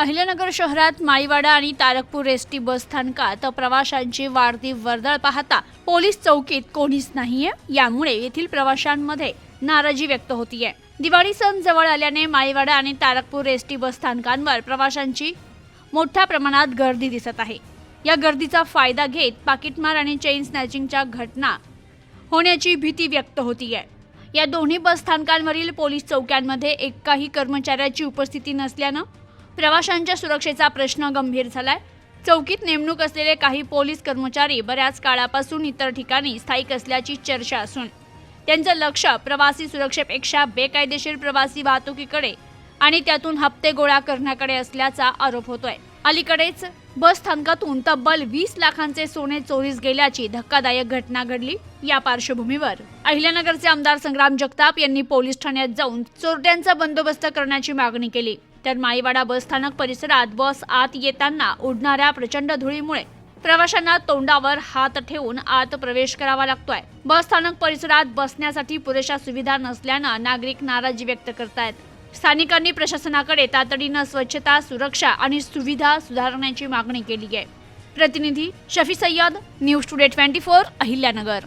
अहिल्यानगर शहरात माईवाडा आणि Tarakpur S T bus स्थानकात प्रवाशांची वाढती वर्दळ पाहता पोलीस चौकीत कोणीच नाहीये. यामुळे येथील प्रवाशांमध्ये नाराजी व्यक्त होतीये. दिवाळी सण जवळ आल्याने माईवाडा आणि तारकपूर एस टी बस स्थानकांवर प्रवाशांची मोठ्या प्रमाणात गर्दी दिसत आहे. या गर्दीचा फायदा घेत पाकिटमार आणि चेन स्नॅचिंगच्या घटना होण्याची भीती व्यक्त होतीये. या दोन्ही बस स्थानकांवरील पोलीस चौक्यांमध्ये एकाही कर्मचाऱ्याची उपस्थिती नसल्यानं प्रवाशांच्या सुरक्षेचा प्रश्न गंभीर झालाय. चौकीत नेमणूक असलेले काही पोलीस कर्मचारी बऱ्याच काळापासून इतर ठिकाणी स्थायिक असल्याची चर्चा असून त्यांचं लक्ष प्रवासी सुरक्षेपेक्षा बेकायदेशीर प्रवासी वाहतुकीकडे आणि त्यातून हप्ते गोळा करण्याकडे असल्याचा आरोप होतोय. अलीकडेच बस स्थानकातून तब्बल वीस लाखांचे सोने चोरीस गेल्याची धक्कादायक घटना घडली. या पार्श्वभूमीवर अहिल्यानगरचे आमदार संग्राम जगताप यांनी पोलीस ठाण्यात जाऊन चोरट्यांचा बंदोबस्त करण्याची मागणी केली. तर माईवाडा बस स्थानक परिसरात बस आत येताना उडणाऱ्या प्रचंड धुळीमुळे प्रवाशांना तोंडावर हात ठेवून आत प्रवेश करावा लागतोय. बस स्थानक परिसरात बसण्यासाठी पुरेशा सुविधा नसल्यानं नागरिक नाराजी व्यक्त करतायत. स्थानिकांनी प्रशासनाकडे तातडीनं स्वच्छता सुरक्षा आणि सुविधा सुधारण्याची मागणी केली आहे. प्रतिनिधी Shafi Sayyed news today twenty four Ahilyanagar.